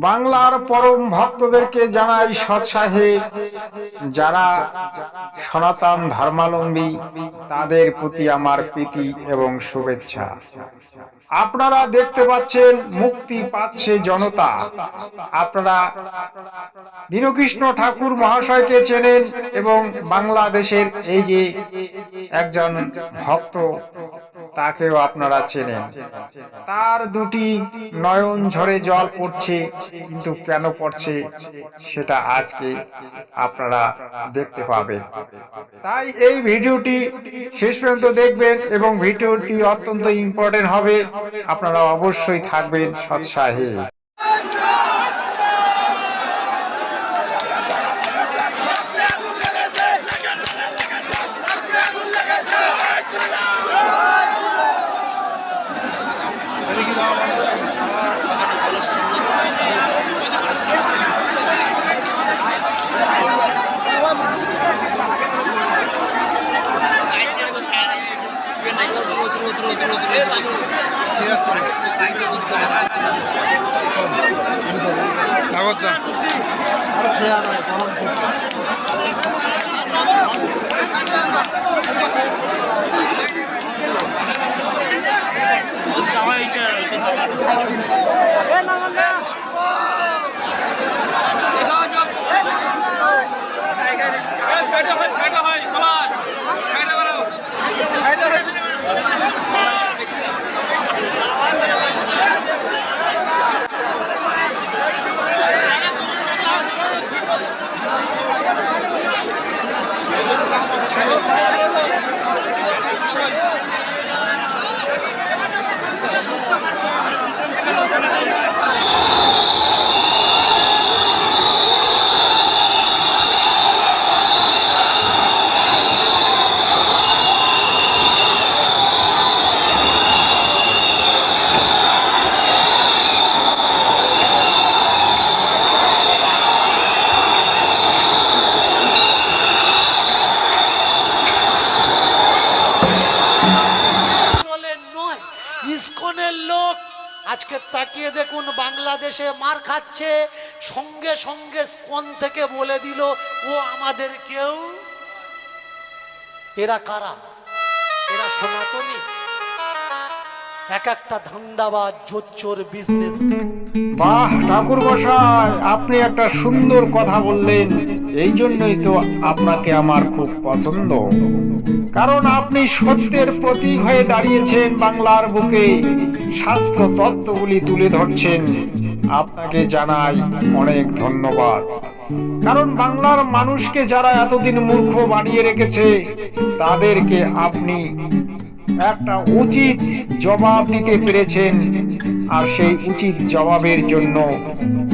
বাংলার পরম ভক্তদেরকে জানাই সৎসাহে। যারা সনাতন ধর্মাবলম্বী, তাদের প্রতি আমার প্রীতি এবং শুভেচ্ছা। আপনারা দেখতে পাচ্ছেন, মুক্তি পাচ্ছে জনতা। আপনারা দীনকৃষ্ণ ঠাকুর মহাশয়কে চেনেন এবং বাংলাদেশের এই যে একজন ভক্ত তাকেও আপনারা চেনেন। তার দুটি নয়ন ঝরে জল পড়ছে, কিন্তু কেন পড়ছে সেটা আজকে আপনারা দেখতে পাবেন। তাই এই ভিডিওটি শেষ পর্যন্ত দেখবেন এবং ভিডিওটি অত্যন্ত ইম্পর্টেন্ট হবে। আপনারা অবশ্যই থাকবেন সৎসাহে। আজকে তাকিয়ে দেখুন, বাংলাদেশে মার খাচ্ছে। সঙ্গে সঙ্গে স্কন থেকে বলে দিল, ও আমাদের কেউ? এরা কারা? এরা সনাতনী? এক একটা ধান্দাবাজ, জোচ্চোর বিজনেস বাহ, ঠাকুর মশাই, আপনি একটা সুন্দর কথা বললেন। এই জন্যই তো আপনাকে আমার খুব পছন্দ। কারণ আপনি সত্যের প্রতীক হয়ে দাঁড়িয়েছেন বাংলার বুকে। শাস্ত্র তত্ত্বগুলি তুলে ধরছেন। আপনাকে জানাই অনেক ধন্যবাদ। কারণ বাংলার মানুষকে যারা এতদিন মূর্খ বানিয়ে রেখেছে, তাদেরকে আপনি একটা উচিত জবাব দিতে পেরেছেন। আর সেই উচিত জবাবের জন্য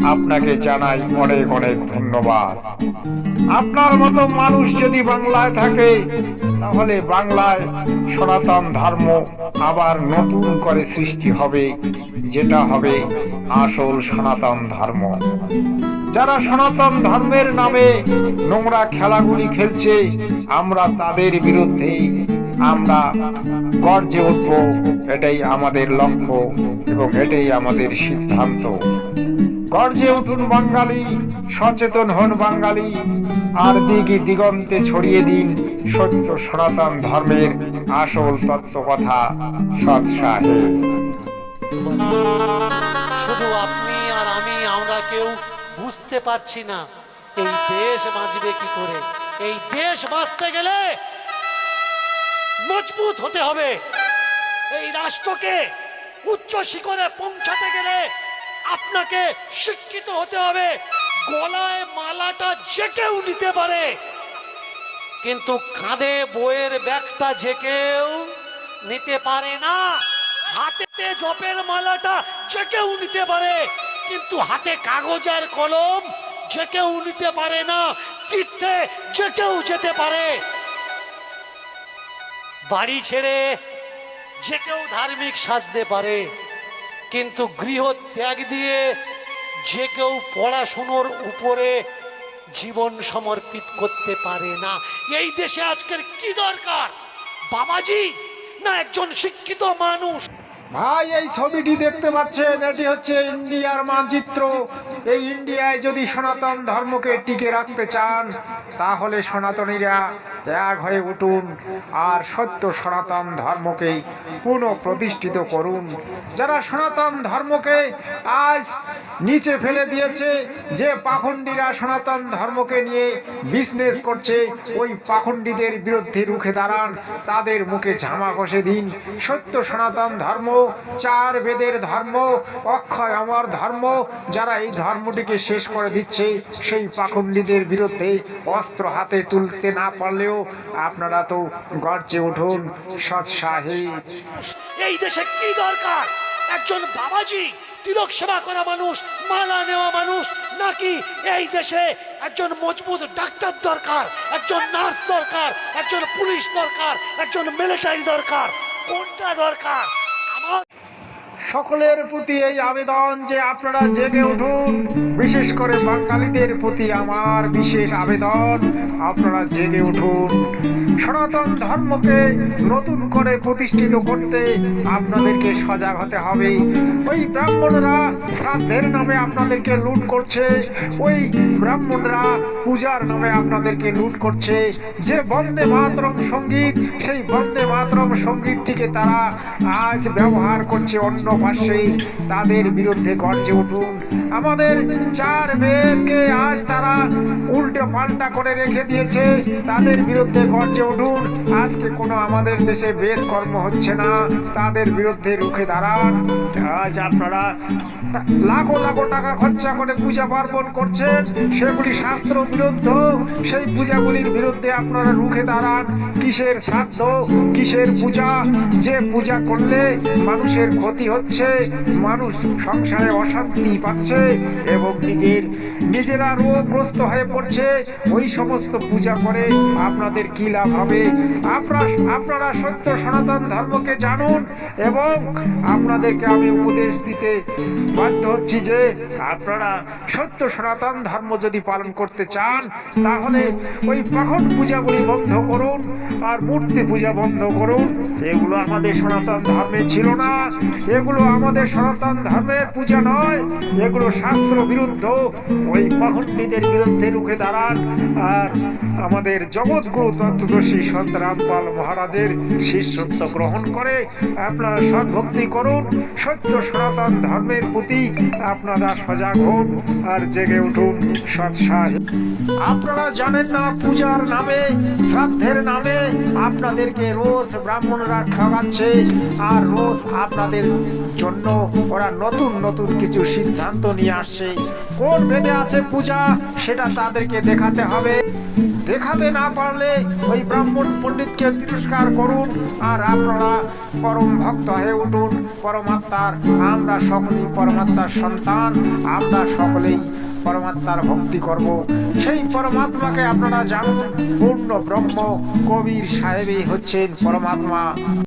আপনাকে জানাই অনেক অনেক ধন্যবাদ। আপনার মতো মানুষ যদি বাংলায় থাকে, তাহলে বাংলায় সনাতন ধর্ম আবার নতুন করে সৃষ্টি হবে, যেটা হবে আসল সনাতন ধর্ম। যারা সনাতন ধর্মের নামে নোংরা খেলাগুলি খেলছে, আমরা তাদের বিরুদ্ধে আমরা গর্জে উঠব। এটাই আমাদের লক্ষ্য এবং এটাই আমাদের সিদ্ধান্ত। গর্জে উঠুন বাঙালি, সচেতন হন বাঙালি, আর দিকে দিগন্তে ছড়িয়ে দিন সত্য সনাতন ধর্মের আসল তত্ত্ব কথা সৎসাহে শুধু আপনি আর আমি, আমরা কেউ বুঝতে পারছি না, এই দেশ বাঁচবে কি করে? এই দেশ বাঁচতে গেলে মজবুত হতে হবে। এই রাষ্ট্রকে উচ্চ শিখরে পৌঁছাতে গেলে আপনাকে শিক্ষিত হতে হবে। গলায় মালাটা যে কেউ নিতে পারে, কিন্তু কাঁধে বইয়ের ব্যাগটা যে কেউ নিতে পারে না। হাতে জপের মালাটা যে কেউ নিতে পারে, কিন্তু হাতে কাগজ আর কলম যে কেউ নিতে পারে না তীর্থে যে কেউ যেতে পারে। বাড়ি ছেড়ে যে কেউ ধার্মিক সাজতে পারে কিন্তু গৃহ ত্যাগ দিয়ে যে কেউ পড়াশুনোর উপরে জীবন সমর্পিত করতে পারে না। এই দেশে আজকের কি দরকার? বাবাজি না একজন শিক্ষিত মানুষ? ভাই, এই ছবিটি দেখতে পাচ্ছেন, এটি হচ্ছে ইন্ডিয়ার মানচিত্র। এই ইন্ডিয়ায় যদি সনাতন ধর্মকে টিকে রাখতে চান, তাহলে সনাতনীরা এক হয়ে উঠুন আর সত্য সনাতন ধর্মকে পুনঃ প্রতিষ্ঠিত করুন। যারা সনাতন ধর্মকে আজ নিচে ফেলে দিয়েছে, যে পাখণ্ডীরা সনাতন ধর্মকে নিয়ে বিজনেস করছে, ওই পাখণ্ডীদের বিরুদ্ধে রুখে দাঁড়ান, তাদের মুখে ঝামা কষে দিন। সত্য সনাতন ধর্ম চার বেদের ধর্ম, অক্ষয় অমর ধর্ম, যারা এই ধর্মটিকে শেষ করে দিচ্ছে, সেই পাখণ্ডীদের বিরুদ্ধে অস্ত্র হাতে তুলতে না পারলেও আপনারা তো গর্জে উঠুন সৎসাহী এই দেশে কি দরকার? একজন বাবাজি তিলক সেবা করা মানুষ, মালা নেওয়া মানুষ, নাকি এই দেশে একজন মজবুত ডাক্তার দরকার, একজন নার্স দরকার, একজন পুলিশ দরকার, একজন মিলিটারি দরকার? কোনটা দরকার? আমার সকলের প্রতি এই আবেদন যে আপনারা জেগে উঠুন, বিশেষ করে বাঙালিদের প্রতি আমার বিশেষ আবেদন, আপনারা জেগে উঠুন। সনাতন ধর্মকে নতুন করে প্রতিষ্ঠিত করতে আপনাদেরকে সজাগ হতে হবে। ওই ব্রাহ্মণরা শ্রাদ্ধের নামে আপনাদেরকে লুট করছে, ওই ব্রাহ্মণরা পূজার নামে আপনাদেরকে লুট করছে। যে বন্দে মাতরম সংগীত, সেই বন্দে মাতরম সঙ্গীতটিকে তারা আজ ব্যবহার করছে অন্য পাশে তাদের বিরুদ্ধে গর্জে উঠুন। আমাদের চার বেদকে আজ তারা উল্টো পাল্টা করে রেখে দিয়েছে। তাদের বিরুদ্ধে গর্জে উঠুন। আজকে কোনো আমাদের দেশে বেদ কর্ম হচ্ছে না। তাদের বিরুদ্ধে রুখে দাঁড়ান। আজ আপনারা লাখো লাখো টাকা খরচা করে পূজা পার্বণ করছেন। সেগুলি শাস্ত্র বিরুদ্ধ। সেই পূজাগুলির বিরুদ্ধে আপনারা রুখে দাঁড়ান। কিসের শ্রাদ্ধ, কিসের পূজা? যে পূজা করলে মানুষের ক্ষতি হচ্ছে মানুষ সংসারে অশান্তি পাচ্ছে এবং নিজের, নিজেরা রোগগ্রস্ত হয়ে পড়ছে। ওই সমস্ত পূজা করে আপনাদের কি লাভ হবে? আপনারা আপনারা সত্য সনাতন ধর্মকে জানুন এবং আপনাদেরকে আমি উপদেশ দিতে বাধ্য হচ্ছি যে আপনারা সত্য সনাতন ধর্ম যদি পালন করতে চান, তাহলে ওই পাখন পূজাগুলি বন্ধ করুন আর মূর্তি পূজা বন্ধ করুন। এগুলো আমাদের সনাতন ধর্মে ছিল না। এগুলো আমাদের সনাতন ধর্মের পূজা নয় এগুলো শাস্ত্র বিরুদ্ধ। ওই পাখণ্ডীদের বিরুদ্ধে রুখে দাঁড়ান আর আমাদের জগৎগুরু তত্ত্বদর্শী সন্ত রামপাল মহারাজের শিষ্যত্ব গ্রহণ করে আপনারা সদ্ভক্তি করুন, সত্য সনাতন ধর্মের প্রতি আপনারা সজাগ হন আর জেগে উঠুন সৎসাহ। আপনারা জানেন না পূজার নামে, শ্রাদ্ধের নামে আপনাদেরকে রোজ ব্রাহ্মণরা ঠগাচ্ছে আর রোজ আপনাদের জন্য ওরা নতুন নতুন কিছু সিদ্ধান্ত নিয়ে আসছে। কোন বেদে আছে পূজা, সেটা তাদেরকে দেখাতে হবে। দেখাতে না পারলে ওই ব্রাহ্মণ পণ্ডিতকে তিরস্কার করুন আর আপনারা পরম ভক্ত হয়ে উঠুন। পরমাত্মার, আমরা সকলেই পরমাত্মার সন্তান, আমরা সকলেই পরমাত্মার ভক্তি করব। সেই পরমাত্মাকে আপনারা জানুন, পূর্ণ ব্রহ্ম কবির সাহেবই হচ্ছেন পরমাত্মা।